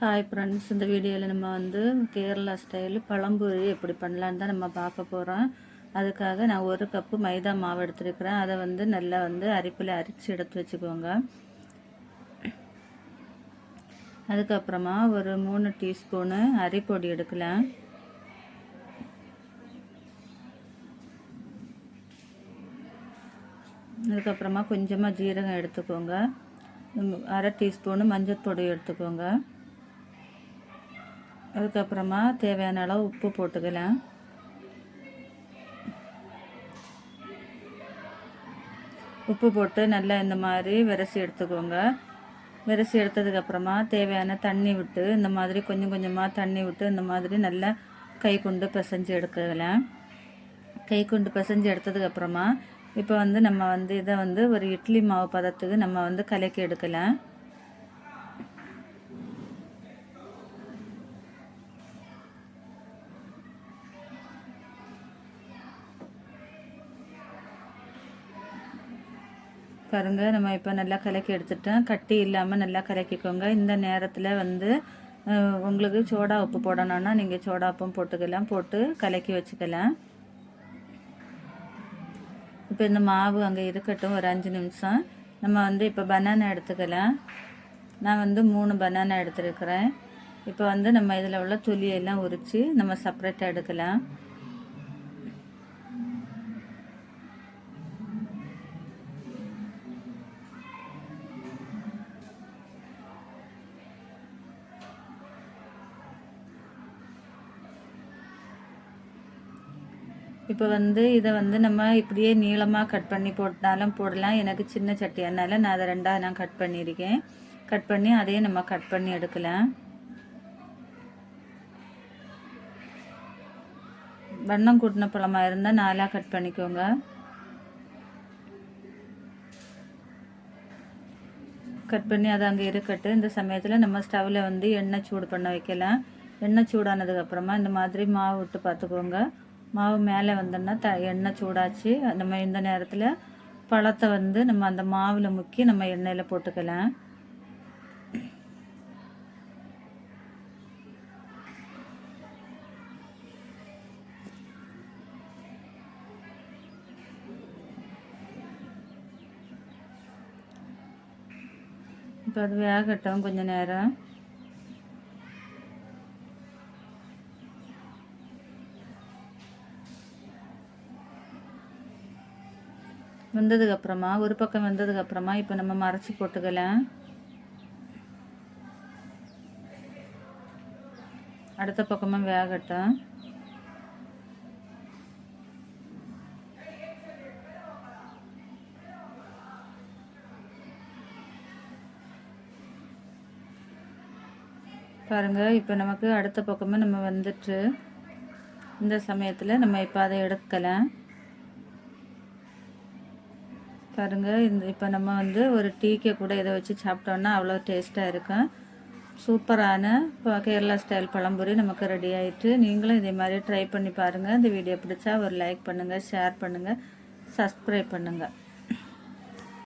Hi friends இந்த வீடியோவில் நம்ம வந்து கேரளா ஸ்டைலு பழம்பொரி எப்படி பண்ணலான்னு தான் நம்ம பார்க்க போகிறோம் அதுக்காக நான் ஒரு கப்பு மைதா மாவு எடுத்துருக்கிறேன். அதை வந்து நல்லா வந்து அரிப்பில் அரிச்சு எடுத்து வச்சுக்கோங்க. அதுக்கப்புறமா ஒரு மூணு டீஸ்பூனு அரிப்பொடி எடுக்கலாம். அதுக்கப்புறமா கொஞ்சமாக ஜீரகம் எடுத்துக்கோங்க. அரை டீஸ்பூனு மஞ்சள் பொடி எடுத்துக்கோங்க. அதுக்கப்புறமா தேவையான அளவு உப்பு போட்டுக்கலாம். உப்பு போட்டு நல்லா இந்த மாதிரி விரசி எடுத்துக்கோங்க. விரசி எடுத்ததுக்கப்புறமா தேவையான தண்ணி விட்டு இந்த மாதிரி கொஞ்சம் கொஞ்சமாக தண்ணி விட்டு இந்த மாதிரி நல்லா கை கொண்டு பிசைஞ்சு எடுக்கலாம் கை கொண்டு பிசைஞ்சு எடுத்ததுக்கப்புறமா இப்போ வந்து நம்ம வந்து இதை வந்து ஒரு இட்லி மாவு பதத்துக்கு நம்ம வந்து கலக்கி எடுக்கலாம். பாருங்கள் நம்ம இப்போ நல்லா கலக்கி எடுத்துட்டோம் கட்டி இல்லாமல் நல்லா கலக்கிக்கோங்க. இந்த நேரத்தில் வந்து உங்களுக்கு சோடா உப்பு போடணுன்னா நீங்கள் சோடா உப்பும் போட்டுக்கலாம். போட்டு கலக்கி வச்சுக்கலாம். இப்போ இந்த மாவு அங்கே இருக்கட்டும் ஒரு அஞ்சு நிமிஷம். நம்ம வந்து இப்போ பனானா எடுத்துக்கலாம். நான் வந்து மூணு பனானா எடுத்துருக்கிறேன். இப்போ வந்து நம்ம இதில் உள்ள துளியெல்லாம் உரித்து நம்ம செப்பரேட்டாக எடுக்கலாம். இப்போ வந்து இதை வந்து நம்ம இப்படியே நீளமாக கட் பண்ணி போட்டாலும் போடலாம். எனக்கு சின்ன சட்டியானால நான் அதை ரெண்டாக நான் கட் பண்ணியிருக்கேன் கட் பண்ணி அதையே நம்ம கட் பண்ணி எடுக்கலாம். வண்ணம் கூட்டின பழமாக இருந்தால் நாலாக கட் பண்ணிக்கோங்க. கட் பண்ணி அது அங்கே இருக்கட்டு இந்த சமயத்தில் நம்ம ஸ்டவ்வில் வந்து எண்ணெய் சூடு பண்ண வைக்கலாம். எண்ணெய் சூடானதுக்கப்புறமா இந்த மாதிரி மாவு விட்டு பார்த்துக்கோங்க. மாவு மேலே வந்தோன்னா த எண்ணெய் சூடாச்சு. நம்ம இந்த நேரத்தில் பழத்தை வந்து நம்ம அந்த மாவில் முக்கி நம்ம எண்ணெயில் போட்டுக்கலாம். இப்போ அது வேகட்டும் கொஞ்சம் நேரம். வெந்ததுக்கப்புறமா ஒரு பக்கம் வெந்ததுக்கப்புறமா இப்போ நம்ம மறைச்சி போட்டுக்கலாம் அடுத்த பக்கமும் வேகட்டும். பாருங்கள் இப்போ நமக்கு அடுத்த பக்கமும் நம்ம வந்துட்டு இந்த சமயத்தில் நம்ம இப்போ அதை எடுக்கலாம் பாருங்கள் இந்த இப்போ நம்ம வந்து ஒரு டீக்கே கூட இதை வச்சு சாப்பிட்டோன்னா அவ்வளோ டேஸ்ட்டாக இருக்கும் சூப்பரான இப்போ கேரளா ஸ்டைல் பழம்பொரி நமக்கு ரெடி ஆகிட்டு நீங்களும் இதே மாதிரி ட்ரை பண்ணி பாருங்கள் இந்த வீடியோ பிடிச்சா ஒரு லைக் பண்ணுங்கள் ஷேர் பண்ணுங்கள் சப்ஸ்கிரைப் பண்ணுங்கள்